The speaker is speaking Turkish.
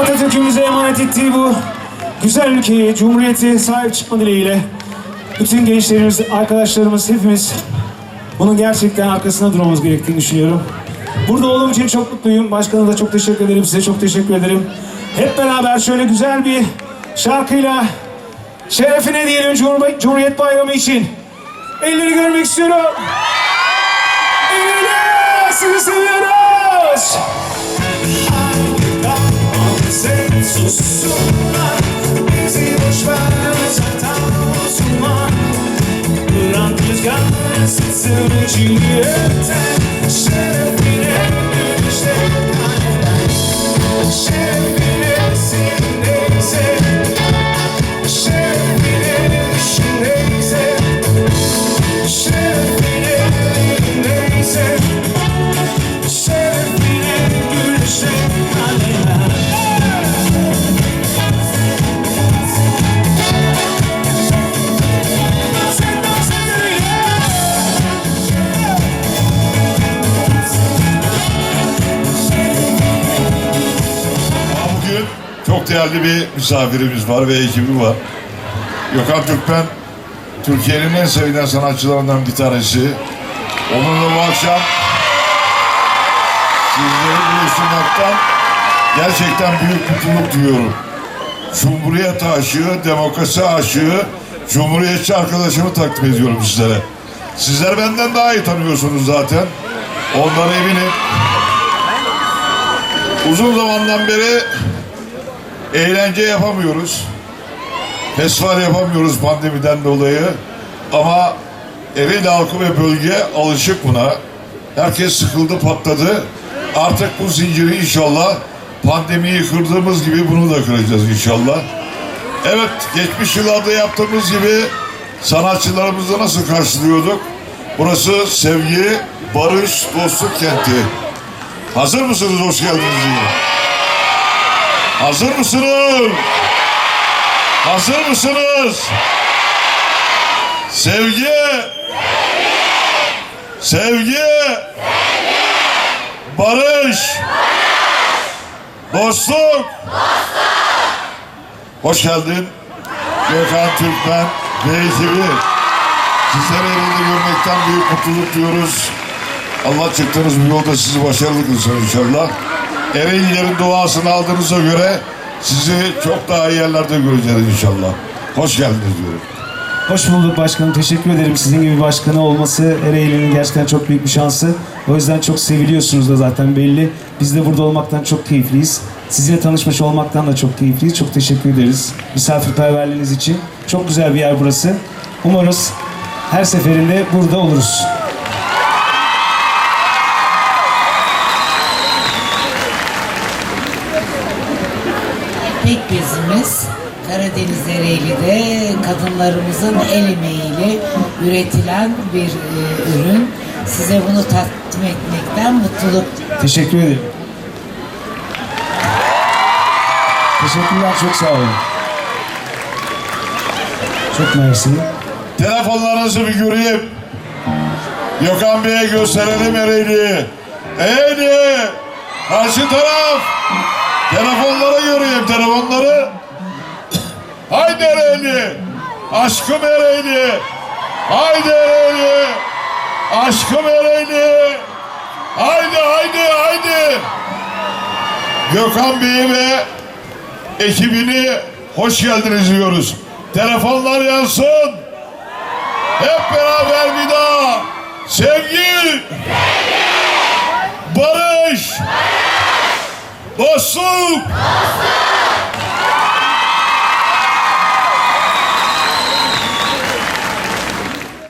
Atatürk'ün bize emanet ettiği bu güzel ülkeye, cumhuriyeti sahip çıkma dileğiyle bütün gençlerimiz, arkadaşlarımız, hepimiz bunun gerçekten arkasında durmamız gerektiğini düşünüyorum. Burada olduğum için çok mutluyum. Başkan'a da çok teşekkür ederim. Size çok teşekkür ederim. Hep beraber şöyle güzel bir şarkıyla şerefine diyelim Cumhur- Cumhuriyet Bayramı için. Elleri görmek istiyorum. Şerefine gülüşte Şerefine sin çok değerli bir misafirimiz var ve ekibi var. Gökhan Türkmen, Türkiye'nin en sevilen sanatçılarından bir tanesi. Onunla bu akşam sizleri buluşturmaktan gerçekten büyük mutluluk duyuyorum. Cumhuriyet aşığı, demokrasi aşığı, Cumhuriyetçi arkadaşımı takdim ediyorum sizlere. Sizler benden daha iyi tanıyorsunuz zaten. Ondan eminim. Uzun zamandan beri eğlence yapamıyoruz. Festival yapamıyoruz pandemiden dolayı. Ama Ereğli halkı ve bölge alışık buna. Herkes sıkıldı, patladı. Artık bu zinciri inşallah pandemiyi kırdığımız gibi bunu da kıracağız inşallah. Evet, geçmiş yıllarda yaptığımız gibi sanatçılarımızı nasıl karşılıyorduk? Burası sevgi, barış, dostluk kenti. Hazır mısınız? Hoş geldiniz. diye. Hazır mısınız? Hazır mısınız? Sevgi. Sevgi. Barış. Dostluk. Hoş geldin. Gökhan Türkmen ve ekibi. Elinde görmekten büyük mutluluk duyuyoruz. Allah çıktığınız bu yolda sizi başarılı kılsın inşallah. Ereğlilerin duasını aldığınıza göre sizi çok daha iyi yerlerde göreceğiz inşallah. Hoş geldiniz diyorum. Hoş bulduk başkanım. Teşekkür ederim. Sizin gibi başkanı olması Ereğli'nin gerçekten çok büyük bir şansı. O yüzden çok seviliyorsunuz da zaten belli. Biz de burada olmaktan çok keyifliyiz. Sizinle tanışmış olmaktan da çok keyifliyiz. Çok teşekkür ederiz. Misafirperverliğiniz için. Çok güzel bir yer burası. Umarız her seferinde burada oluruz. İpek bezimiz Karadeniz Ereğli'de kadınlarımızın el emeğiyle üretilen bir e, ürün. Size bunu takdim etmekten mutluluk Teşekkür ederim. Teşekkürler. Çok sağ olun. Çok mersi. Telefonlarınızı bir göreyim. Gökhan Bey'e gösterelim Ereğli'yi. Ereğli! Karşı taraf! Telefonları göreyim, telefonları. Haydi Ereğli! Aşkım Ereğli! Haydi Ereğli! Aşkım Ereğli! Haydi, haydi, haydi! Gökhan Bey'i ve ekibini hoş geldiniz diyoruz. Telefonlar yansın. Hep beraber bir daha. Sevgi. Barış. Dostluk.